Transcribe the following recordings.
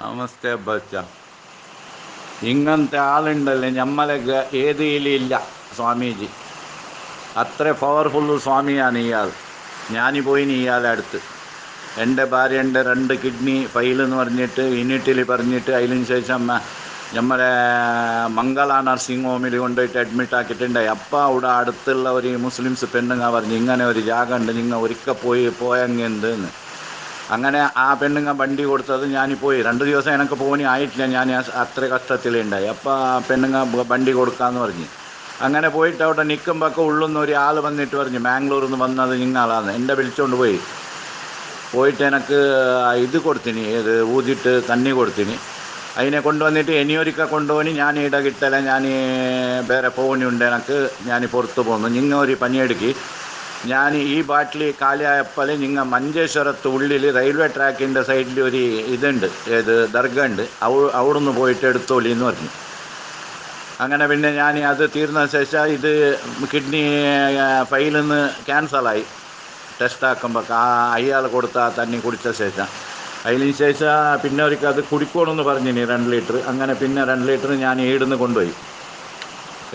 നമസ്തേ ബച്ച ഇങ്ങനത്തെ ആളുണ്ടല്ലേ നമ്മളെ ഏതിയിലില്ല സ്വാമിജി. അത്ര പവർഫുൾ സ്വാമിയാണ് ഇയാൾ. ഞാൻ പോയി ഇയാളെ അടുത്ത്. എന്റെ ഭാര്യന്റെ രണ്ട് കിഡ്നി ഫൈൽ എന്ന് പറഞ്ഞിട്ട് യൂണിറ്റിൽ പറഞ്ഞിട്ട് അതിന് ശേഷം നമ്മളെ മംഗള നഴ്സിംഗ് ഹോമിൽ കൊണ്ടുപോയിട്ട് അഡ്മിറ്റ് ആക്കിയിട്ടുണ്ടായി അപ്പം അവിടെ അടുത്തുള്ള ഒരു മുസ്ലിംസ് പെണ്ണുങ്ങ പറഞ്ഞു ഇങ്ങനെ ഒരു ജാഗ ഉണ്ട് നിങ്ങൾ ഒരിക്കൽ പോയി പോയെങ്കിൽ അങ്ങനെ ആ പെണ്ണുങ്ങ വണ്ടി കൊടുത്തത് പോയി രണ്ട് ദിവസം എനിക്ക് പോണി ആയിട്ടില്ല. ഞാൻ അത്ര കഷ്ടത്തിലുണ്ടായി അപ്പോൾ ആ പെണ്ണുങ്ങ വണ്ടി കൊടുക്കാമെന്ന് പറഞ്ഞു. അങ്ങനെ പോയിട്ട് അവിടെ നിൽക്കുമ്പോൾ ഉള്ളുന്ന ആൾ വന്നിട്ട് പറഞ്ഞു ബാംഗ്ലൂരിൽ നിന്ന് വന്നത് നിങ്ങളാണ് എന്റെ വിളിച്ചുകൊണ്ട് പോയി. പോയിട്ട് എനിക്ക് ഇത് കൊടുത്തിനി ഏത് ഊതിട്ട് തന്നി കൊടുത്തിന്. അതിനെ കൊണ്ടുവന്നിട്ട് ഇനിയൊരിക്കൽ കൊണ്ടുപോയി ഞാൻ ഇട കിട്ടല ഞാൻ വേറെ പോകുന്നുണ്ട് എനിക്ക് ഞാൻ പുറത്ത് പോകുന്നു നിങ്ങൾ ഒരു പണിയെടുക്കി. ഞാൻ ഈ ബാട്ടിൽ കാലിയായപ്പോൾ നിങ്ങൾ മഞ്ചേശ്വരത്ത് ഉള്ളിൽ റെയിൽവേ ട്രാക്കിന്റെ സൈഡിൽ ഒരു ഇതുണ്ട് ഏത് ദർഗ ഉണ്ട് അവ നിന്ന് പോയിട്ട് എടുത്തോളി എന്ന് പറഞ്ഞു. അങ്ങനെ പിന്നെ ഞാൻ അത് തീർന്ന ശേഷം ഇത് കിഡ്നി ഫൈലിൽ നിന്ന് ക്യാൻസലായി. ടെസ്റ്റ് ആക്കുമ്പോൾ അയാൾ കൊടുത്ത തന്നി കുടിച്ച ശേഷം. അതിന് ശേഷം പിന്നെ ഒരിക്കൽ അത് കുടിക്കണമെന്ന് പറഞ്ഞിനി രണ്ട് ലിറ്റർ. അങ്ങനെ പിന്നെ രണ്ട് ലിറ്റർ ഞാൻ ഈടുന്ന് കൊണ്ടുപോയി.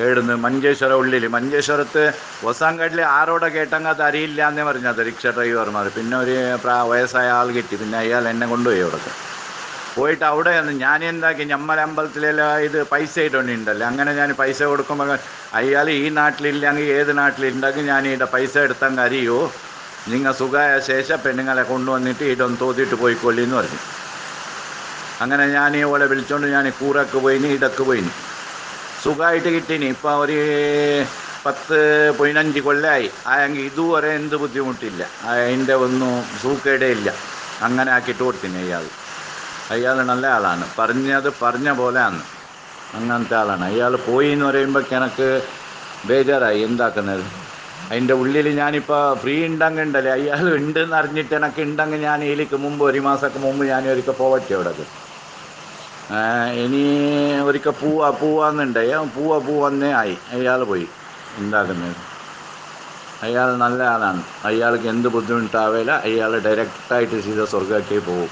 ഏടുന്ന് മഞ്ചേശ്വരം ഉള്ളിൽ മഞ്ചേശ്വരത്ത് ഒസാങ്കാട്ടിൽ ആരോടെ കേട്ടങ്ങാത്ത അറിയില്ല എന്നേ പറഞ്ഞത് റിക്ഷ ഡ്രൈവർമാർ പിന്നെ ഒരു വയസ്സായ ആൾ കിട്ടി. പിന്നെ അയാൾ എന്നെ കൊണ്ടുപോയി അവിടെ പോയിട്ട് അവിടെ ഞാൻ എന്താക്കി? ഞമ്മലെ അമ്പലത്തിലെല്ലാം ഇത് പൈസ ഇട്ടുണ്ടല്ലോ അങ്ങനെ ഞാൻ പൈസ കൊടുക്കുമ്പോൾ അയാൾ ഈ നാട്ടിലില്ലെങ്കിൽ ഏത് നാട്ടിലുണ്ടെങ്കിൽ ഞാൻ ഇവിടെ പൈസ എടുത്തങ്ങ് അറിയോ നിങ്ങൾ സുഖമായ ശേഷം പെണ്ണുങ്ങളെ കൊണ്ടുവന്നിട്ട് ഇടൊന്ന് തോതിയിട്ട് പോയിക്കൊള്ളി എന്ന് പറഞ്ഞു. അങ്ങനെ ഞാൻ ഓളെ വിളിച്ചോണ്ട് ഞാൻ കൂറക്ക് പോയിന് ഇടയ്ക്ക് പോയിന്. സുഖമായിട്ട് കിട്ടീനി. ഇപ്പൊ ഒരു പത്ത് പതിനഞ്ച് കൊല്ലമായി ആയെങ്കിൽ ഇതുവരെ എന്ത് ബുദ്ധിമുട്ടില്ല. അതിന്റെ ഒന്നും സൂക്കേടേ ഇല്ല അങ്ങനെ ആക്കിയിട്ട് കൊടുത്തിന് അയാൾ. അയാൾ നല്ല ആളാണ്. പറഞ്ഞത് പറഞ്ഞ പോലെയാണ്. അങ്ങനത്തെ ആളാണ്. അയാൾ പോയി എന്ന് പറയുമ്പോൾ എനിക്ക് ബേജാറായി. എന്താക്കുന്നത്? അതിന്റെ ഉള്ളിൽ ഞാനിപ്പോൾ ഫ്രീ ഉണ്ടെങ്കിൽ ഉണ്ടല്ലേ അയാൾ ഉണ്ടെന്ന് അറിഞ്ഞിട്ട് എനിക്ക് ഉണ്ടെങ്കിൽ ഞാൻ ഇതിലേക്ക് മുമ്പ് ഒരു മാസമൊക്കെ മുമ്പ് ഞാൻ ഒരിക്കൽ പോവട്ടെ അവിടെ ഇനി ഒരിക്കൽ പൂവാ പൂവാന്നുണ്ടായി പൂവ പൂവന്നേ ആയി. അയാൾ പോയി. ഉണ്ടാക്കുന്നത് അയാൾ നല്ല ആളാണ്. അയാൾക്ക് എന്ത് ബുദ്ധിമുട്ടാവില്ല അയാൾ ഡയറക്റ്റായിട്ട് സീത സ്വർഗത്തിൽ പോകും.